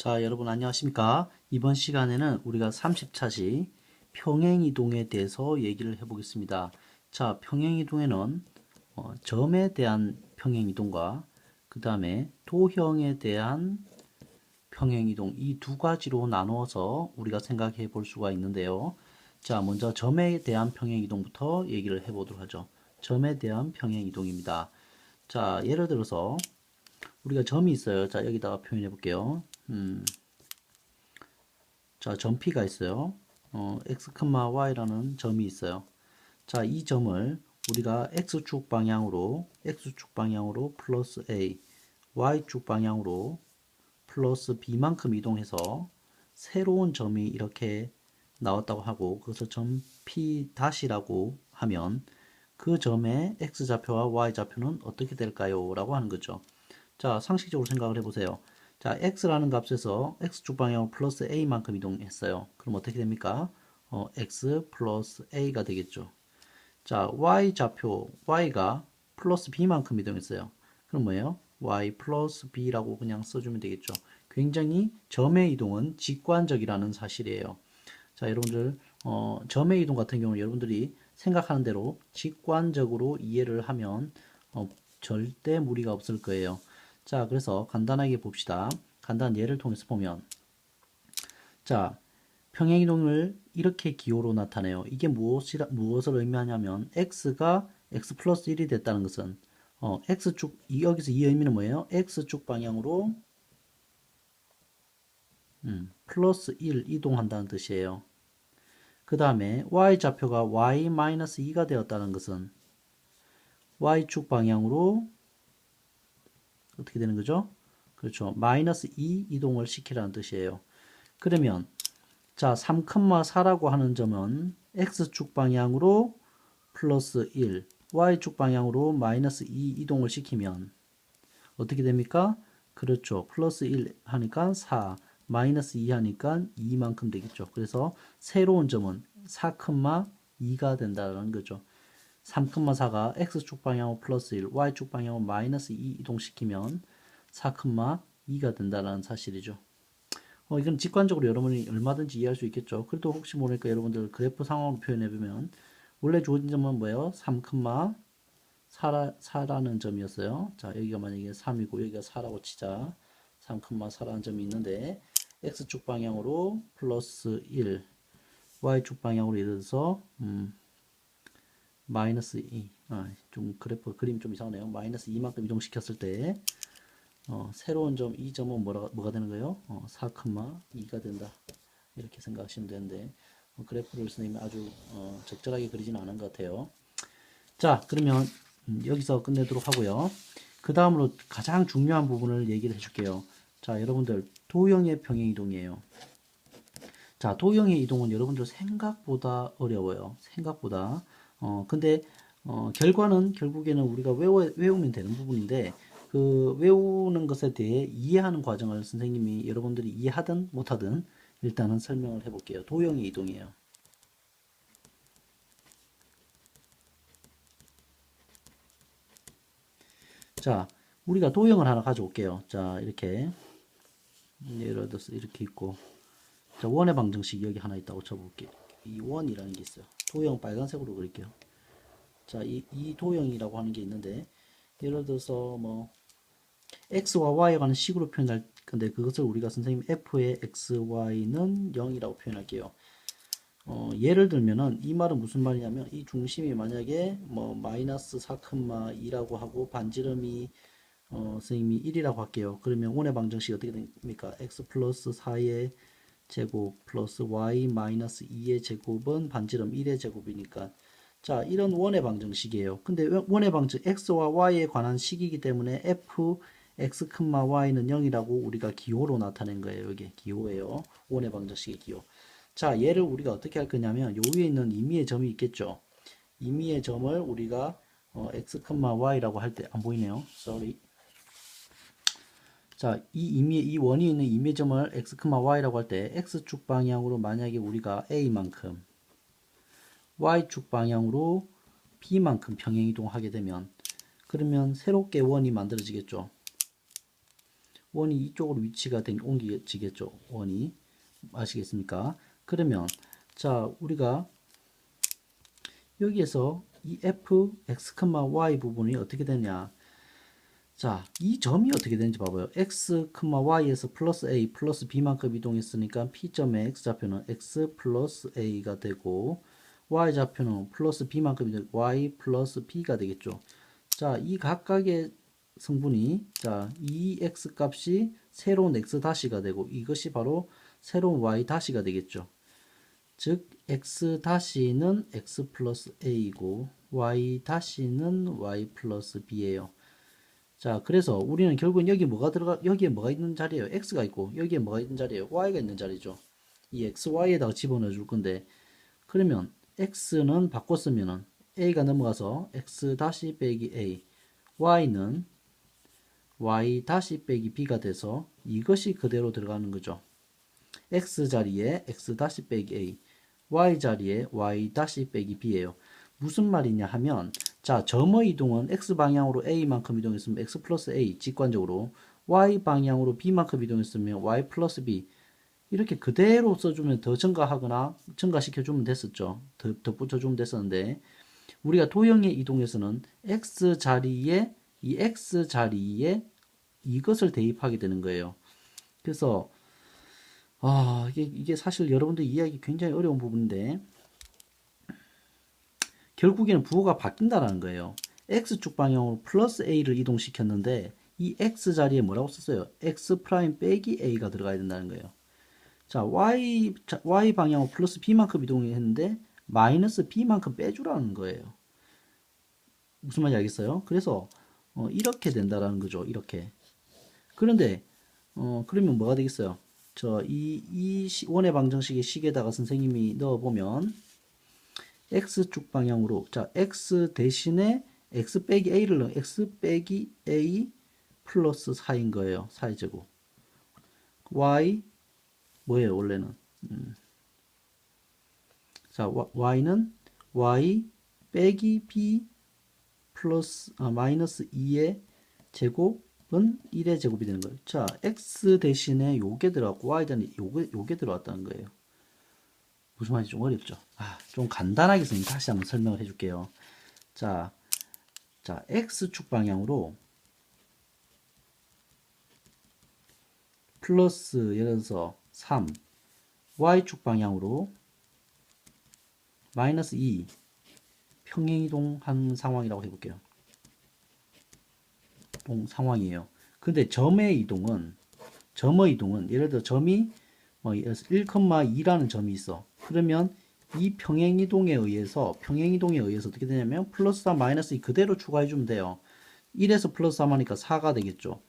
자, 여러분 안녕하십니까? 이번 시간에는 우리가 30차시 평행이동에 대해서 얘기를 해 보겠습니다. 자, 평행이동에는 어, 점에 대한 평행이동과 그 다음에 도형에 대한 평행이동 이 두 가지로 나누어서 우리가 생각해 볼 수가 있는데요. 자, 먼저 점에 대한 평행이동부터 얘기를 해 보도록 하죠. 점에 대한 평행이동입니다. 자, 예를 들어서 우리가 점이 있어요. 자, 여기다가 표현해 볼게요. 음. 자, 점 P가 있어요. 어, x, y라는 점이 있어요. 자, 이 점을 우리가 x축 방향으로 x축 방향으로 플러스 a, y축 방향으로 플러스 b만큼 이동해서 새로운 점이 이렇게 나왔다고 하고 그것을 점 P 다시라고 하면 그 점의 x좌표와 y좌표는 어떻게 될까요? 라고 하는 거죠. 자, 상식적으로 생각을 해보세요. 자, x라는 값에서 x축 방향으로 플러스 a만큼 이동했어요. 그럼 어떻게 됩니까? 어, x 플러스 a가 되겠죠. 자, y 좌표 y가 플러스 b만큼 이동했어요. 그럼 뭐예요? y 플러스 b라고 그냥 써주면 되겠죠. 굉장히 점의 이동은 직관적이라는 사실이에요. 자, 여러분들 어, 점의 이동 같은 경우는 여러분들이 생각하는 대로 직관적으로 이해를 하면 어, 절대 무리가 없을 거예요. 자, 그래서 간단하게 봅시다. 간단한 예를 통해서 보면 자, 평행이동을 이렇게 기호로 나타내요. 이게 무엇이라, 무엇을 의미하냐면 x가 x 플러스 1이 됐다는 것은 어, x축 여기서 이 의미는 뭐예요? x축 방향으로 음, 플러스 1 이동한다는 뜻이에요. 그 다음에 y좌표가 y-2가 되었다는 것은 y축 방향으로 어떻게 되는 거죠? 그렇죠. 마이너스 2 이동을 시키라는 뜻이에요. 그러면 자 3,4라고 하는 점은 x축 방향으로 플러스 1 y축 방향으로 마이너스 2 이동을 시키면 어떻게 됩니까? 그렇죠. 플러스 1 하니까 4 마이너스 2 하니까 2만큼 되겠죠. 그래서 새로운 점은 4,2가 된다는 거죠. 3,4가 x축 방향으로 플러스 1, y축 방향으로 마이너스 2 이동시키면 4,2가 된다는 사실이죠. 어, 이건 직관적으로 여러분이 얼마든지 이해할 수 있겠죠. 그래도 혹시 모르니까 여러분들 그래프 상황으로 표현해보면 원래 주어진 점은 뭐예요? 3,4라는 점이었어요. 자, 여기가 만약에 3이고 여기가 4라고 치자. 3,4라는 점이 있는데 x축 방향으로 플러스 1, y축 방향으로 예를 들어서 음, 마이너스 2. 아, 좀 그래프 그림 좀 이상하네요. 마이너스 2만큼 이동시켰을 때 어, 새로운 점, 이 점은 뭐가, 뭐가 되는 거예요? 어, 4,2가 된다. 이렇게 생각하시면 되는데 어, 그래프를 선생님이 아주 어, 적절하게 그리지는 않은 것 같아요. 자, 그러면 음, 여기서 끝내도록 하고요. 그 다음으로 가장 중요한 부분을 얘기를 해줄게요. 자, 여러분들 도형의 평행이동이에요. 자, 도형의 이동은 여러분들 생각보다 어려워요. 생각보다. 어, 근데 어, 결과는 결국에는 우리가 외워, 외우면 되는 부분인데 그 외우는 것에 대해 이해하는 과정을 선생님이 여러분들이 이해하든 못하든 일단은 설명을 해볼게요. 도형의 이동이에요. 자, 우리가 도형을 하나 가져올게요. 자, 이렇게 예를 들어서 이렇게 있고 자, 원의 방정식 여기 하나 있다고 쳐볼게요. 이 원이라는 게 있어요. 도형 빨간색으로 그릴게요. 자, 이, 이 도형이라고 하는 게 있는데 예를 들어서 뭐 x와 y에 관한 식으로 표현할 건데 그것을 우리가 선생님 f의 x, y는 0이라고 표현할게요. 어, 예를 들면은 이 말은 무슨 말이냐면 이 중심이 만약에 뭐 마이너스 4,2라고 하고 반지름이 어, 선생님이 1이라고 할게요. 그러면 원의 방정식이 어떻게 됩니까? x 플러스 4의 제곱 플러스 y 마이너스 2의 제곱은 반지름 1의 제곱이니까 자 이런 원의 방정식이에요. 근데 원의 방정 x와 y에 관한 식이기 때문에 f x, y는 0이라고 우리가 기호로 나타낸 거예요. 여기 기호예요. 원의 방정식의 기호. 자, 얘를 우리가 어떻게 할 거냐면 요 위에 있는 임의의 점이 있겠죠. 임의의 점을 우리가 어, x, y라고 할 때 안 보이네요. sorry. 자, 이 임의 이 원이 있는 임의의 점을 x, y라고 할 때 x축 방향으로 만약에 우리가 a만큼 y축 방향으로 b만큼 평행 이동하게 되면 그러면 새롭게 원이 만들어지겠죠. 원이 이쪽으로 위치가 된, 옮겨지겠죠. 원이. 아시겠습니까? 그러면, 자, 우리가 여기에서 이 f, x, y 부분이 어떻게 되냐. 자, 이 점이 어떻게 되는지 봐봐요. x, y에서 플러스 a 플러스 b만큼 이동했으니까 p점의 x좌표는 x 플러스 a가 되고 y좌표는 플러스 b만큼 이동 y 플러스 b가 되겠죠. 자, 이 각각의 성분이 자, 이 x 값이 새로운 x 다시가 되고 이것이 바로 새로운 y 다시가 되겠죠. 즉 x 다시는 x 플러스 a이고 y 다시는 y 플러스 b예요. 자, 그래서 우리는 결국은 여기 뭐가 들어가 여기에 뭐가 있는 자리예요? x가 있고 여기에 뭐가 있는 자리예요? y가 있는 자리죠. 이 x, y에다가 집어넣어 줄 건데 그러면 x는 바꿨으면은 a가 넘어가서 x 다시 빼기 a, y는 y 다시 빼기 b가 돼서 이것이 그대로 들어가는 거죠. x 자리에 x 다시 빼기 a, y 자리에 y 다시 빼기 b예요. 무슨 말이냐 하면 자 점의 이동은 x 방향으로 a만큼 이동했으면 x 플러스 a 직관적으로 y 방향으로 b만큼 이동했으면 y 플러스 b 이렇게 그대로 써주면 더 증가하거나 증가시켜주면 됐었죠. 더, 더 붙여주면 됐었는데 우리가 도형의 이동에서는 x 자리에 이 x 자리에 이것을 대입하게 되는 거예요. 그래서 아 이게, 이게 사실 여러분들 이해하기 굉장히 어려운 부분인데 결국에는 부호가 바뀐다라는 거예요. x축 방향으로 플러스 a를 이동시켰는데 이 x 자리에 뭐라고 썼어요? x 프라임 빼기 a가 들어가야 된다는 거예요. 자, y, 자, y 방향으로 플러스 b만큼 이동했는데 마이너스 b만큼 빼주라는 거예요. 무슨 말인지 알겠어요? 그래서 어, 이렇게 된다라는 거죠. 이렇게. 그런데 어, 그러면 뭐가 되겠어요? 저 이 이 원의 방정식의 식에다가 선생님이 넣어보면 x축 방향으로 자 x 대신에 x 빼기 a를 넣어 x 빼기 a 플러스 4인 거예요. 4의 제곱. y 뭐예요 원래는? 음. 자 y는 y 빼기 b 플러스 아, 마이너스 2의 제곱은 1의 제곱이 되는 거예요. 자 x 대신에 요게 들어갔고 y 대신에 요게 요게 들어왔다는 거예요. 무슨 말인지 좀 어렵죠. 아, 좀 간단하게 선생님 다시 한번 설명을 해줄게요. 자, 자, x축 방향으로 플러스 예를 들어서 3, y축 방향으로 마이너스 2 평행이동한 상황이라고 해볼게요. 동 상황이에요. 근데 점의 이동은 점의 이동은 예를 들어 점이 뭐 1,2라는 점이 있어. 그러면 이 평행이동에 의해서 평행이동에 의해서 어떻게 되냐면 플러스 4 마이너스 2 그대로 추가해 주면 돼요. 1에서 플러스 3 하니까 4가 되겠죠.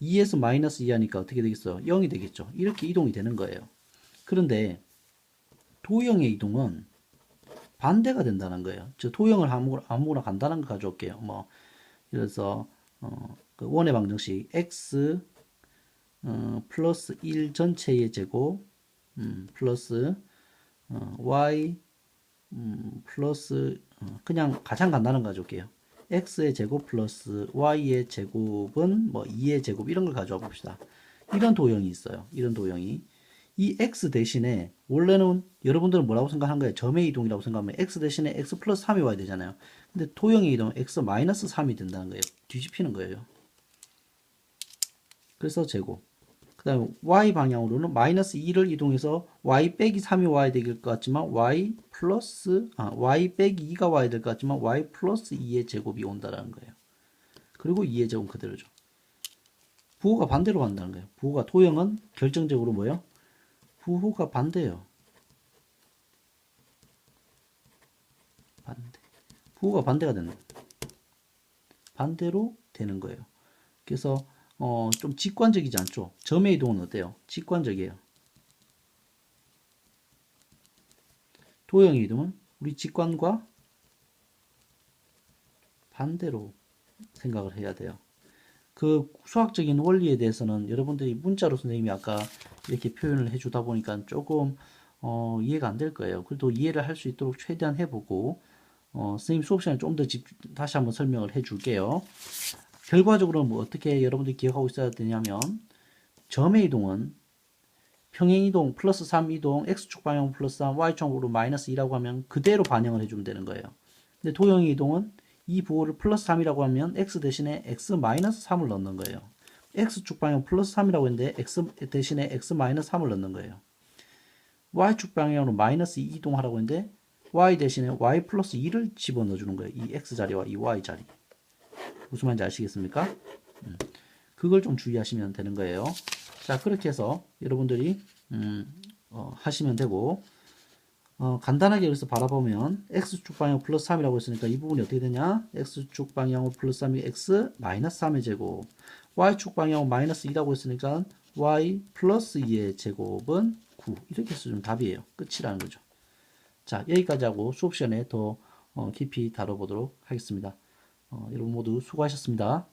2에서 마이너스 2 하니까 어떻게 되겠어요? 0이 되겠죠. 이렇게 이동이 되는 거예요. 그런데 도형의 이동은 반대가 된다는 거예요. 저 도형을 아무거나, 아무거나 간단한 거 가져올게요. 뭐 그래서 어, 그 원의 방정식 x 어, 플러스 1 전체의 제곱 음, 플러스 어, y 음, 플러스 어, 그냥 가장 간단한 거 가져올게요. x의 제곱 플러스 y의 제곱은 뭐 2의 제곱 이런 걸 가져와 봅시다. 이런 도형이 있어요. 이런 도형이 이 x 대신에 원래는 여러분들은 뭐라고 생각한 거예요? 점의 이동이라고 생각하면 x 대신에 x 플러스 3이 와야 되잖아요. 근데 도형의 이동은 x 마이너스 3이 된다는 거예요. 뒤집히는 거예요. 그래서 제곱. 그 다음에 y 방향으로는 마이너스 2를 이동해서 y 빼기 3이 와야 될 것 같지만 y 플러스 아 y 빼기 2가 와야 될 것 같지만 y 플러스 2의 제곱이 온다라는 거예요. 그리고 2의 제곱 그대로죠. 부호가 반대로 간다는 거예요. 부호가 도형은 결정적으로 뭐예요? 부호가 반대예요. 반대. 부호가 반대가 되는 거예요. 반대로 되는 거예요. 그래서 어, 좀 직관적이지 않죠? 점의 이동은 어때요? 직관적이에요. 도형의 이동은 우리 직관과 반대로 생각을 해야 돼요. 그 수학적인 원리에 대해서는 여러분들이 문자로 선생님이 아까 이렇게 표현을 해주다 보니까 조금 어, 이해가 안 될 거예요. 그래도 이해를 할 수 있도록 최대한 해보고 어, 선생님 수업 시간에 좀 더 다시 한번 설명을 해줄게요. 결과적으로 뭐 어떻게 여러분들이 기억하고 있어야 되냐면 점의 이동은 평행 이동 플러스 3 이동 x축 방향 플러스 3 y축으로 마이너스 2라고 하면 그대로 반영을 해주면 되는 거예요. 근데 도형의 이동은 이 부호를 플러스 3이라고 하면 x 대신에 x 마이너스 3을 넣는 거예요. x축 방향 플러스 3이라고 했는데 x 대신에 x 마이너스 3을 넣는 거예요. y축 방향으로 마이너스 2 이동하라고 했는데 y 대신에 y 플러스 2를 집어넣어 주는 거예요. 이 x 자리와 이 y 자리. 무슨 말인지 아시겠습니까? 음, 그걸 좀 주의하시면 되는 거예요. 자, 그렇게 해서 여러분들이 음, 어, 하시면 되고 어, 간단하게 여기서 바라보면 x축 방향 플러스 3이라고 했으니까 이 부분이 어떻게 되냐? x축 방향으로 플러스 3이 x 마이너스 3의 제곱 y축 방향으로 마이너스 2라고 했으니까 y 플러스 2의 제곱은 9 이렇게 써주면 답이에요. 끝이라는 거죠. 자, 여기까지 하고 수업 시간에 더 어, 깊이 다뤄보도록 하겠습니다. 어, 여러분 모두 수고하셨습니다.